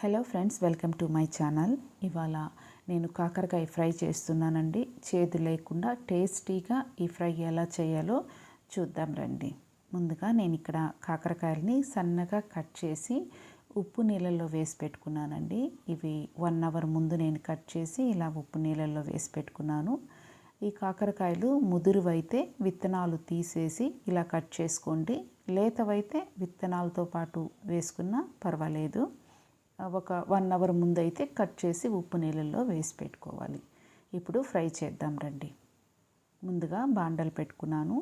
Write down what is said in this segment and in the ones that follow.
Hello friends welcome to my channel. ఇవాళ నేను కాకరకాయ ఫ్రై చేస్తున్నానండి. చేదు లేకుండా టేస్టీగా ఈ ఫ్రై ఎలా చేయాలో చూద్దాం రండి. ముందుగా నేను ఇక్కడ కాకరకాయలని సన్నగా కట్ చేసి ఉప్పు నీళ్ళల్లో వేసి పెట్టుకున్నానండి. ఇవి వన్ అవర్ ముందు నేను కట్ చేసి ఇలా ఉప్పు నీళ్ళల్లో వేసి పెట్టుకున్నాను. ఈ కాకరకాయలు ముదురువైతే విత్తనాలు తీసేసి ఇలా కట్ చేసుకోండి. లేతవైతే విత్తనాలతో పాటు వేసుకున్నా పర్వాలేదు. ఒక వన్ అవర్ ముందైతే కట్ చేసి ఉప్పు నీళ్ళల్లో వేసి పెట్టుకోవాలి. ఇప్పుడు ఫ్రై చేద్దాం రండి. ముందుగా బాండలు పెట్టుకున్నాను.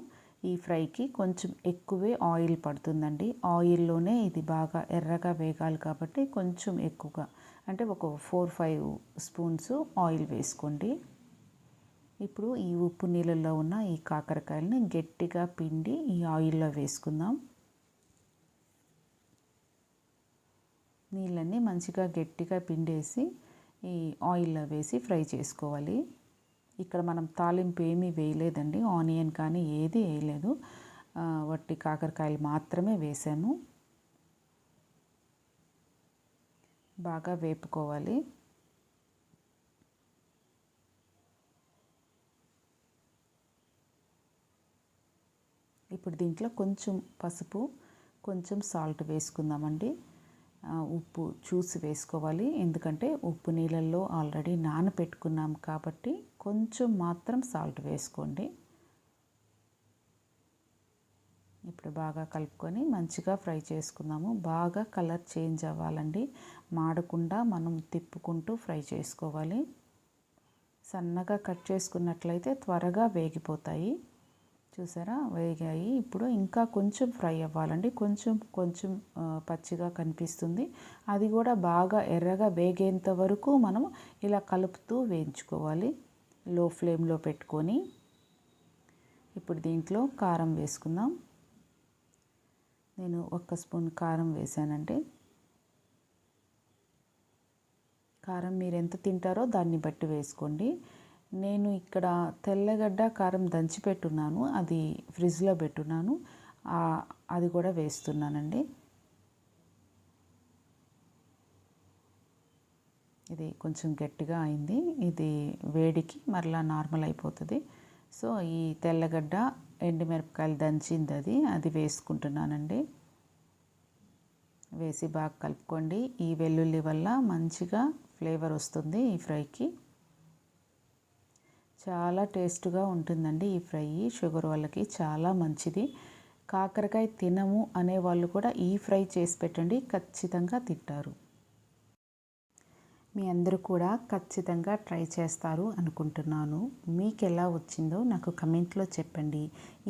ఈ ఫ్రైకి కొంచెం ఎక్కువే ఆయిల్ పడుతుందండి. ఆయిల్లోనే ఇది బాగా ఎర్రగా వేగాలి కాబట్టి కొంచెం ఎక్కువగా అంటే ఒక ఫోర్ ఫైవ్ స్పూన్స్ ఆయిల్ వేసుకోండి. ఇప్పుడు ఈ ఉప్పు నీళ్ళల్లో ఉన్న ఈ కాకరకాయలని గట్టిగా పిండి ఈ ఆయిల్లో వేసుకుందాం. నీళ్ళన్నీ మంచిగా గట్టిగా పిండేసి ఈ ఆయిల్లో వేసి ఫ్రై చేసుకోవాలి. ఇక్కడ మనం తాలింపు ఏమీ వేయలేదండి. ఆనియన్ కానీ ఏది వేయలేదు. వట్టి కాకరకాయలు మాత్రమే వేసాను బాగా వేపుకోవాలి. ఇప్పుడు దీంట్లో కొంచెం పసుపు కొంచెం సాల్ట్ వేసుకుందామండి. ఉప్పు చూసి వేసుకోవాలి. ఎందుకంటే ఉప్పు నీళ్ళల్లో ఆల్రెడీ నానపెట్టుకున్నాం కాబట్టి కొంచెం మాత్రం సాల్ట్ వేసుకోండి. ఇప్పుడు బాగా కలుపుకొని మంచిగా ఫ్రై చేసుకుందాము. బాగా కలర్ చేంజ్ అవ్వాలండి. మాడకుండా మనం తిప్పుకుంటూ ఫ్రై చేసుకోవాలి. సన్నగా కట్ చేసుకున్నట్లయితే త్వరగా వేగిపోతాయి. చూసారా? వేగాయి. ఇప్పుడు ఇంకా కొంచెం ఫ్రై అవ్వాలండి. కొంచెం కొంచెం పచ్చిగా కనిపిస్తుంది. అది కూడా బాగా ఎర్రగా వేగేంత వరకు మనం ఇలా కలుపుతూ వేయించుకోవాలి. లో ఫ్లేమ్లో పెట్టుకొని. ఇప్పుడు దీంట్లో కారం వేసుకుందాం. నేను ఒక్క స్పూన్ కారం వేసానండి. కారం మీరు ఎంత తింటారో దాన్ని బట్టి వేసుకోండి. నేను ఇక్కడ తెల్లగడ్డ కారం దంచి పెట్టున్నాను అది ఫ్రిడ్జ్లో పెట్టున్నాను. అది కూడా వేస్తున్నానండి. ఇది కొంచెం గట్టిగా అయింది. ఇది వేడికి మరలా నార్మల్ అయిపోతుంది. సో ఈ తెల్లగడ్డ ఎండుమిరపకాయలు దంచింది అది. అది వేసుకుంటున్నానండి. వేసి బాగా కలుపుకోండి. ఈ వెల్లుల్లి వల్ల మంచిగా ఫ్లేవర్ వస్తుంది ఈ ఫ్రైకి. చాలా టేస్ట్గా ఉంటుందండి ఈ ఫ్రై. షుగర్ వాళ్ళకి చాలా మంచిది. కాకరకాయ తినము అనే వాళ్ళు కూడా ఈ ఫ్రై చేసి పెట్టండి ఖచ్చితంగా తింటారు. మీ అందరూ కూడా ఖచ్చితంగా ట్రై చేస్తారు అనుకుంటున్నాను. మీకు ఎలా వచ్చిందో నాకు కమెంట్లో చెప్పండి.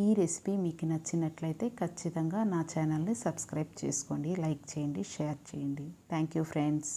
ఈ రెసిపీ మీకు నచ్చినట్లయితే ఖచ్చితంగా నా ఛానల్ని సబ్స్క్రైబ్ చేసుకోండి లైక్ చేయండి షేర్ చేయండి. Thank you friends.